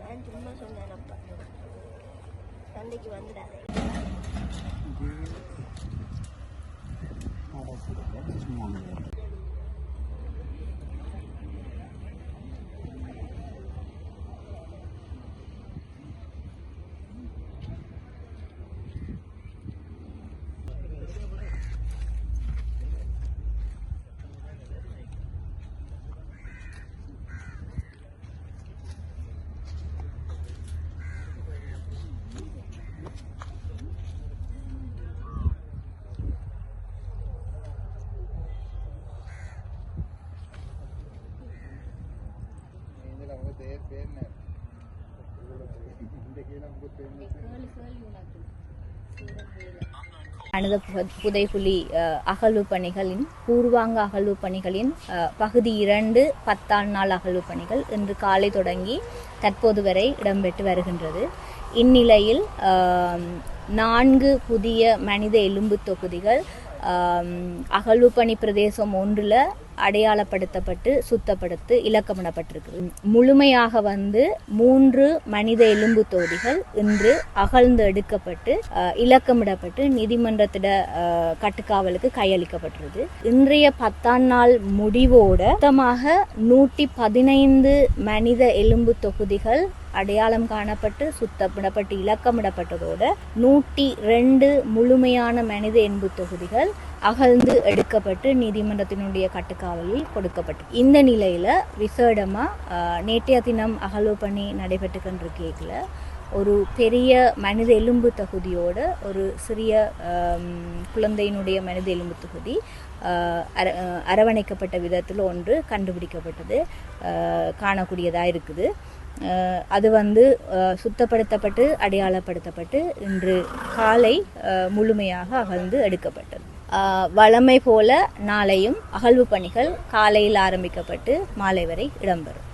난 정말 손안 아파. 만들기 만들어야 돼. வந்துடாது மனித பு- புதைகுழி அஹ், அகழ்வு பணிகளின் பூர்வாங்க அகழ்வு பணிகளின் பகுதி இரண்டு பத்தாம் நாள் அகழ்வு பணிகள் இன்று காலை தொடங்கி தற்போது வரை இடம்பெற்று வருகின்றது. இந்நிலையில் நான்கு புதிய மனித எலும்பு தொகுதிகள் அகழ்வு பணி பிரதேசம் ஒன்றில் அடையாளப்படுத்தப்பட்டு சுத்தப்படுத்து இலக்கமிடப்பட்டிருக்கு முழுமையாக வந்து மூன்று மனித எலும்பு தொகுதிகள் இன்று அகழ்ந்து எடுக்கப்பட்டு இலக்கமிடப்பட்டு நீதிமன்றத்திட கட்டுக்காவலுக்கு கையளிக்கப்பட்டிருது இன்றைய பத்தாம் நாள் முடிவோட மொத்தமாக நூற்றி பதினைந்து மனித எலும்பு தொகுதிகள் அடையாளம் காணப்பட்டு சுத்தமிடப்பட்டு இலக்கமிடப்பட்டதோட நூற்றி ரெண்டு முழுமையான மனித எலும்பு தொகுதிகள் அகழ்ந்து எடுக்கப்பட்டு நீதிமன்றத்தினுடைய காவலில் கொடுக்கப்பட்டு இந்த நிலையில் விசேடமாக நேற்றைய தினம் அகலோ பண்ணி நடைபெற்று கொண்டிருக்கேக்கில் ஒரு பெரிய மனித எலும்பு தகுதியோட ஒரு சிறிய குழந்தையினுடைய மனித எலும்பு தொகுதி அர அரவணைக்கப்பட்ட விதத்தில் ஒன்று கண்டுபிடிக்கப்பட்டது காணக்கூடியதாக இருக்குது. அது வந்து சுத்தப்படுத்தப்பட்டு அடையாளப்படுத்தப்பட்டு இன்று காலை முழுமையாக அகழ்ந்து எடுக்கப்பட்டது. வழமை போல நாளையும் அகழ்வு பணிகள் காலையில் ஆரம்பிக்கப்பட்டு மாலை வரை இடம்பெறும்.